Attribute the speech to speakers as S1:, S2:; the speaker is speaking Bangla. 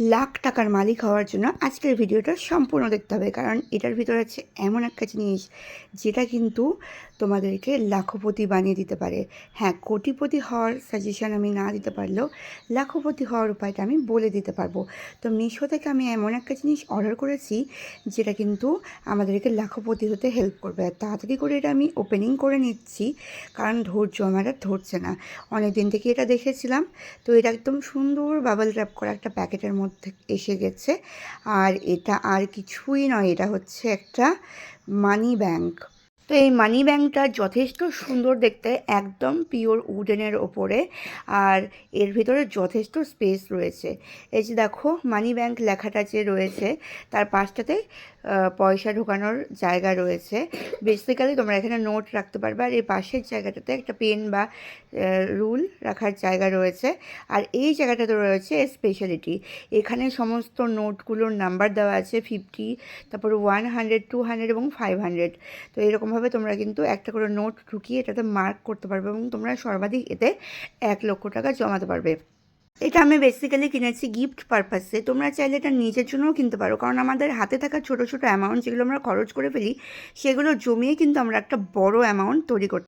S1: লাখ টাকার মালিক হওয়ার জন্য আজকের ভিডিওটা সম্পূর্ণ দেখতে হবে। কারণ এটার ভিতরে আছে এমন একটা জিনিস, যেটা কিন্তু তোমাদেরকে লাখপতি বানিয়ে দিতে পারে। হ্যাঁ কোটিপতি হওয়ার সাজেশন আমি না দিতে পারলেও লাখপতি হওয়ার উপায়টা আমি বলে দিতে পারব। তো মিশো থেকে আমি এমন একটা জিনিস অর্ডার করেছি, যেটা কিন্তু আমাদেরকে লাখপতি হতে হেল্প করবে। আর তাড়াতাড়ি করে এটা আমি ওপেনিং করে নিচ্ছি, কারণ ধৈর্য আমার আর ধরছে না। অনেক দিন থেকে এটা দেখেছিলাম, তো এটা একদম সুন্দর বাবল র্যাপ করা একটা প্যাকেটের মধ্যে এসে গেছে। আর এটা আর কিছুই নয় এটা হচ্ছে একটা মানি ব্যাংক তো এই মানি ব্যাংকটা যথেষ্ট সুন্দর দেখতে, একদম পিওর উডেনের ওপরে, আর এর ভিতরে যথেষ্ট স্পেস রয়েছে। এই যে দেখো মানি ব্যাংক লেখাটা যে রয়েছে, তার পাশটাতে পয়সা ঢোকানোর জায়গা রয়েছে। বেসিক্যালি তোমরা এখানে নোট রাখতে পারবে, আর এই পাশের জায়গাটাতে একটা পেন বা রুল রাখার জায়গা রয়েছে। আর এই জায়গাটাতে রয়েছে স্পেশালিটি এখানে সমস্ত নোটগুলোর নাম্বার দেওয়া আছে ফিফটি তারপর ওয়ান হান্ড্রেড টু হান্ড্রেড এবং ফাইভ হান্ড্রেড তো এরকমভাবে তোমরা কিন্তু একটা করে নোট ঢুকিয়ে এটাতে মার্ক করতে পারবে এবং তোমরা সর্বাধিক এতে এক লক্ষ টাকা জমাতে পারবে। এটা আমি বেসিক্যালি কিনেছি গিফট পারপাসে তোমরা চাইলে এটা নিজের জন্যও কিনতে পারো। কারণ আমাদের হাতে থাকা ছোটো ছোটো অ্যামাউন্ট যেগুলো আমরা খরচ করে ফেলি, সেগুলো জমিয়ে কিন্তু আমরা একটা বড় অ্যামাউন্ট তৈরি করতে